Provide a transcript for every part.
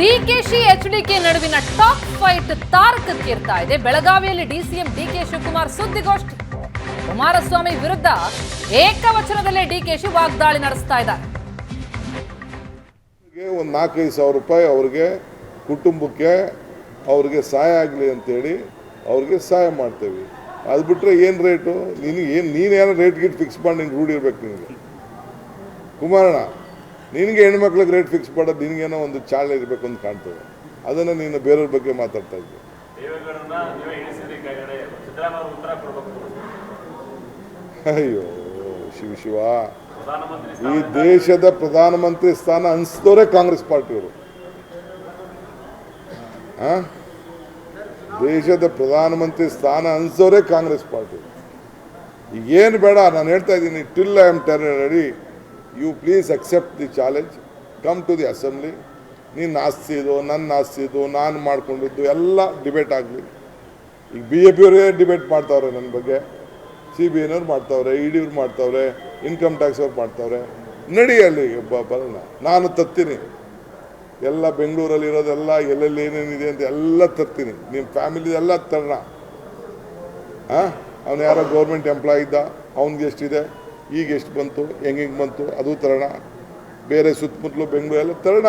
ಡಿಕೆಶಿ ಕೆ ನಡುವಿನ top fight ತಾರಕಕ್ಕೇರ್ತಾ ಇದೆ. ಬೆಳಗಾವಿಯಲ್ಲಿ ಡಿಸಿಎಂ ಡಿಕೆ ಶಿವಕುಮಾರ್ ಸುದ್ದಿಗೋಷ್ಠಿ. ಕುಮಾರಸ್ವಾಮಿ ವಿರುದ್ಧ ಏಕವಚನದಲ್ಲೇ ಡಿಕೆಶಿ ವಾಗ್ದಾಳಿ ನಡೆಸ್ತಾ ಇದ್ದಾರೆ. ಒಂದು ನಾಲ್ಕೈದು ಸಾವಿರ ರೂಪಾಯಿ ಅವ್ರಿಗೆ ಕುಟುಂಬಕ್ಕೆ ಅವ್ರಿಗೆ ಸಹಾಯ ಆಗಲಿ ಅಂತೇಳಿ ಅವ್ರಿಗೆ ಸಹಾಯ ಮಾಡ್ತೇವೆ. ಅದು ಬಿಟ್ಟರೆ ಏನು ರೇಟು? ನಿನಗೆ ಏನು ಏನೋ ರೇಟ್ ಗಿಟ್ ಫಿಕ್ಸ್ ಮಾಡಿ ನಿನ್ಗೆ ರೂಢಿರ್ಬೇಕು ನಿನಗೆ? ಕುಮಾರಣ್ಣ ನಿನಗೆ ಹೆಣ್ಮಕ್ಳಿಗೆ ರೇಟ್ ಫಿಕ್ಸ್ ಮಾಡೋದು ನಿನಗೇನೋ ಒಂದು ಚಾಳ ಇರಬೇಕು ಅಂತ ಕಾಣ್ತದೆ. ಅದನ್ನು ನೀನು ಬೇರೆಯವ್ರ ಬಗ್ಗೆ ಮಾತಾಡ್ತಾ ಇದ್ದೆ. ಅಯ್ಯೋ ಶಿವ ಶಿವ. ಈ ದೇಶದ ಪ್ರಧಾನಮಂತ್ರಿ ಸ್ಥಾನ ಅನಿಸಿದವರೇ ಕಾಂಗ್ರೆಸ್ ಪಾರ್ಟಿಯವರು? ದೇಶದ ಪ್ರಧಾನಮಂತ್ರಿ ಸ್ಥಾನ ಅನಿಸೋರೇ ಕಾಂಗ್ರೆಸ್ ಪಾರ್ಟಿ. ಈಗೇನು ಬೇಡ ನಾನು ಹೇಳ್ತಾ ಇದ್ದೀನಿ till I am there ready you please accept the challenge come to the assembly ನೀನು ಆಸ್ತಿ ಇದು ನನ್ನ ಆಸ್ತಿ ಇದು, ನಾನು ಮಾಡಿಕೊಂಡಿದ್ದು ಎಲ್ಲ ಡಿಬೇಟ್ ಆಗಲಿ. ಈಗ ಬಿ ಜೆ ಪಿಯವರೇ ಡಿಬೇಟ್ ಮಾಡ್ತಾವ್ರೆ ನನ್ನ ಬಗ್ಗೆ. ಸಿ ಬಿ ಐನವ್ರು ಮಾಡ್ತಾವ್ರೆ ಇ ಡಿವ್ರು ಮಾಡ್ತಾವ್ರೆ ಇನ್ಕಮ್ ಟ್ಯಾಕ್ಸ್ ಅವ್ರು ಮಾಡ್ತಾವ್ರೆ. ನಡಿ ಅಲ್ಲಿ, ಬ- ಬರೋಣ. ನಾನು ತತ್ತೀನಿ. ಎಲ್ಲ ಬೆಂಗಳೂರಲ್ಲಿ ಇರೋದೆಲ್ಲ ಎಲ್ಲೆಲ್ಲಿ ಏನೇನಿದೆ ಅಂತ ಎಲ್ಲ ತರ್ತೀನಿ ನಿಮ್ಮ ಫ್ಯಾಮಿಲಿ ಎಲ್ಲ ತರೋಣ. ಹಾಂ ಅವನು ಯಾರೋ ಗೌರ್ಮೆಂಟ್ ಎಂಪ್ಲಾಯ್ ಇದ್ದ, ಅವ್ನಿಗೆ ಎಷ್ಟಿದೆ? ಈಗ ಎಷ್ಟು ಬಂತು ಹೆಂಗೆ ಬಂತು ಅದು ತರೋಣ. ಬೇರೆ ಸುತ್ತಮುತ್ತಲು ಬೆಂಗಳೂರು ಎಲ್ಲ ತರೋಣ.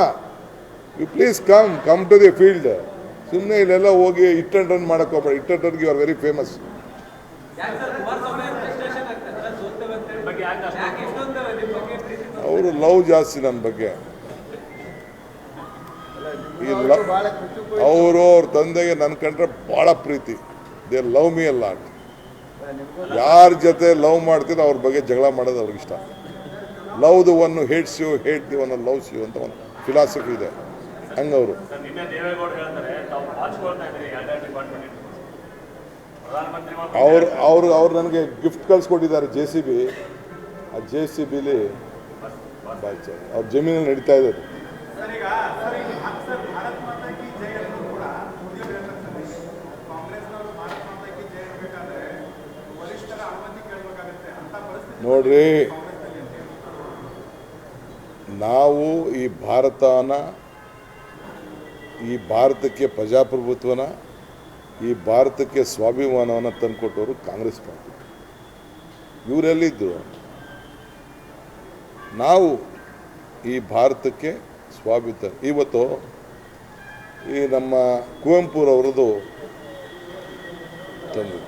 You please come come to the field ಸುಮ್ಮನೆ ಇಲ್ಲೆಲ್ಲ ಹೋಗಿ ಇಟ್ ಅಂಡ್ ರನ್ ಮಾಡಕ್ಕೆ ಹೋಗ್ಬೇಡ. ಇಟ್ ಅಂಡ್ ರನ್ಗೆ ಯು ಆರ್ ವೆರಿ ಫೇಮಸ್ ಅವರು ಲವ್ ಜಾಸ್ತಿ ನನ್ನ ಬಗ್ಗೆ. ಈ ಲವ್ ಅವರು ಅವ್ರ ತಂದೆಗೆ ನನ್ನ ಕಂಡ್ರೆ ಭಾಳ ಪ್ರೀತಿ. ದೇ ಲವ್ ಮೀ ಅಲ್ಲ ಯಾರ ಜೊತೆ ಲವ್ ಮಾಡ್ತೀರೋ ಅವ್ರ ಬಗ್ಗೆ ಜಗಳ ಮಾಡೋದು ಅವ್ರಿಗೆ ಇಷ್ಟ. Love the one hates you hate the one loves you ಅಂತ ಒಂದು ಫಿಲಾಸಫಿ ಇದೆ ಹಂಗವರು ಅವ್ರು ಅವರು ಅವ್ರು ನನಗೆ ಗಿಫ್ಟ್ ಕಳ್ಸಿಕೊಟ್ಟಿದ್ದಾರೆ ಜೆ ಸಿ ಬಿ ಆ ಜೆ ಸಿ ಬಿಲಿ ಅವ್ರ ಜಮೀನಲ್ಲಿ ನಡೀತಾ ಇದ್ದಾರೆ. ನೋಡ್ರಿ, ನಾವು ಈ ಭಾರತನ, ಈ ಭಾರತಕ್ಕೆ ಪ್ರಜಾಪ್ರಭುತ್ವನ, ಈ ಭಾರತಕ್ಕೆ ಸ್ವಾಭಿಮಾನವನ್ನು ತಂದುಕೊಟ್ಟವರು ಕಾಂಗ್ರೆಸ್ ಪಾರ್ಟಿ. ಇವರೆಲ್ಲಿದ್ದರು ನಾವು ಈ ಭಾರತಕ್ಕೆ ಸ್ವಾಭಿತ, ಇವತ್ತು ಈ ನಮ್ಮ ಕುವೆಂಪುರವ್ರದ್ದು ತಂದು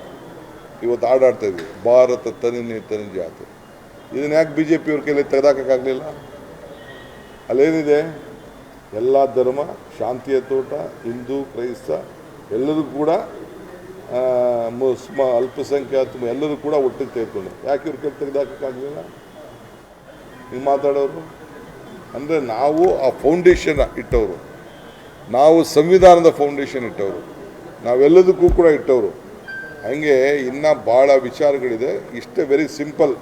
ಇವತ್ತು ಆಡಾಡ್ತಾ ಇದ್ದೀವಿ. ಭಾರತ ತನಿನಿ ತನಿ ಜಾತಿ. ಇದನ್ನ ಯಾಕೆ ಬಿ ಜೆ ಪಿಯವ್ರ ಕೈಲಿ ತೆಗೆದಾಕಕ್ಕಾಗಲಿಲ್ಲ? ಅಲ್ಲೇನಿದೆ? ಎಲ್ಲ ಧರ್ಮ, ಶಾಂತಿಯ ತೋಟ, ಹಿಂದೂ, ಕ್ರೈಸ್ತ, ಎಲ್ಲರೂ ಕೂಡ ಮುಸ್ಮ ಅಲ್ಪಸಂಖ್ಯಾತ, ಎಲ್ಲರೂ ಕೂಡ ಒಟ್ಟಿಗೆ ತೆಗೆದುಕೊಂಡು ಯಾಕೆ ಇವ್ರ ಕೈಲಿ ತೆಗೆದಾಕಕ್ಕಾಗಲಿಲ್ಲ? ಹಿಂಗೆ ಮಾತಾಡೋರು? ಅಂದರೆ ನಾವು ಆ ಫೌಂಡೇಶನ್ ಇಟ್ಟವರು. ನಾವು ಸಂವಿಧಾನದ ಫೌಂಡೇಶನ್ ಇಟ್ಟವರು. ನಾವೆಲ್ಲದಕ್ಕೂ ಕೂಡ ಇಟ್ಟವರು. ಹಂಗೆ ಇನ್ನ ಭಾಳ ವಿಚಾರಗಳಿದೆ. ಇಷ್ಟೇ ವೆರಿ ಸಿಂಪಲ್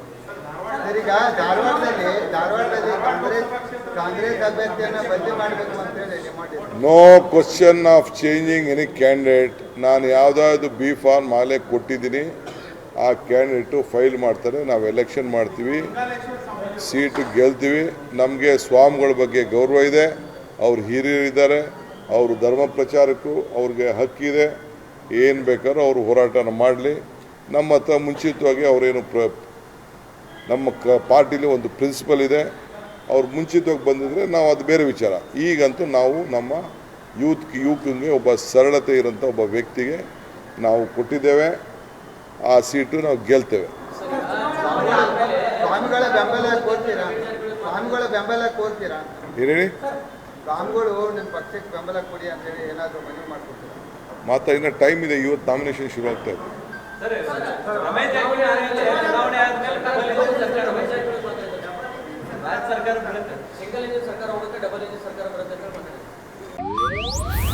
ಸರ್, ಈಗ ಧಾರವಾಡದಲ್ಲಿ ಧಾರವಾಡದಲ್ಲಿ ಕಾಂಗ್ರೆಸ್ ಕಾಂಗ್ರೆಸ್ ಅಭ್ಯರ್ಥಿಯನ್ನ ಬದಲಿ ಮಾಡಬೇಕು ಅಂತ ಹೇಳಿ demand no question of changing any candidate ನಾನು ಯಾವುದಾದ್ರು ಬಿ ಫಾರ್ಮ್ ಮಾಲೆ ಕೊಟ್ಟಿದ್ದೀನಿ. ಆ ಕ್ಯಾಂಡಿಡೇಟು ಫೈಲ್ ಮಾಡ್ತಾರೆ. ನಾವು ಎಲೆಕ್ಷನ್ ಮಾಡ್ತೀವಿ. ಸೀಟು ಗೆಲ್ತೀವಿ. ನಮಗೆ ಸ್ವಾಮಿಗಳ ಬಗ್ಗೆ ಗೌರವ ಇದೆ. ಅವ್ರು ಹಿರಿಯರಿದ್ದಾರೆ. ಅವರು ಧರ್ಮ ಪ್ರಚಾರಕ್ಕೂ ಅವ್ರಿಗೆ ಹಕ್ಕಿದೆ. ಏನು ಬೇಕಾದ್ರೂ ಅವರು ಹೋರಾಟನ ಮಾಡಲಿ. ನಮ್ಮ ಹತ್ರ ಮುಂಚಿತವಾಗಿ ಅವರೇನು ಪ್ರ ನಮ್ಮ ಕ ಪಾರ್ಟಿಲಿ ಒಂದು ಪ್ರಿನ್ಸಿಪಲ್ ಇದೆ. ಅವ್ರು ಮುಂಚಿತವಾಗಿ ಬಂದಿದ್ರೆ ನಾವು ಅದು ಬೇರೆ ವಿಚಾರ. ಈಗಂತೂ ನಾವು ನಮ್ಮ ಯೂತ್ ಯುವಕಂಗೆ ಒಬ್ಬ ಸರಳತೆ ಇರೋಂಥ ಒಬ್ಬ ವ್ಯಕ್ತಿಗೆ ನಾವು ಕೊಟ್ಟಿದ್ದೇವೆ. ಆ ಸೀಟು ನಾವು ಗೆಲ್ತೇವೆ. ಸ್ವಾಮಿಗಳ ಬೆಂಬಲ ಕೋರ್ತೀರಾ ಸ್ವಾಮಿಗಳ ಬೆಂಬಲ ಕೋರ್ತೀರಾ ಏನು ಹೇಳಿ ಸ್ವಾಮಿಗಳು ನಿಮ್ಮ ಪಕ್ಷಕ್ಕೆ ಬೆಂಬಲ ಕೊಡಿ ಅಂತ ಹೇಳಿ ಏನಾದರೂ ಮನವಿ ಮಾಡ್ಕೊಡ್ತೀರಾ ಮಾತಾ ಇನ್ನು ಟೈಮ್ ಇದೆ ಇವತ್ತು ನಾಮಿನೇಷನ್ ಶುರು ಆಗ್ತಾ ಇದೆ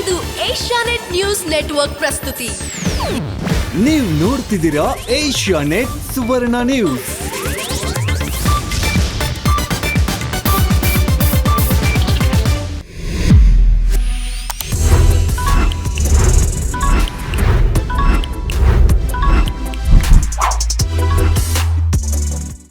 ಇದು ಏಷ್ಯಾನೆಟ್ ನ್ಯೂಸ್ ನೆಟ್ವರ್ಕ್ ಪ್ರಸ್ತುತಿ. ನೀವು ನೋಡ್ತಿದ್ದೀರಾ ಏಷ್ಯಾ ನೆಟ್ ಸುವರ್ಣ ನ್ಯೂಸ್.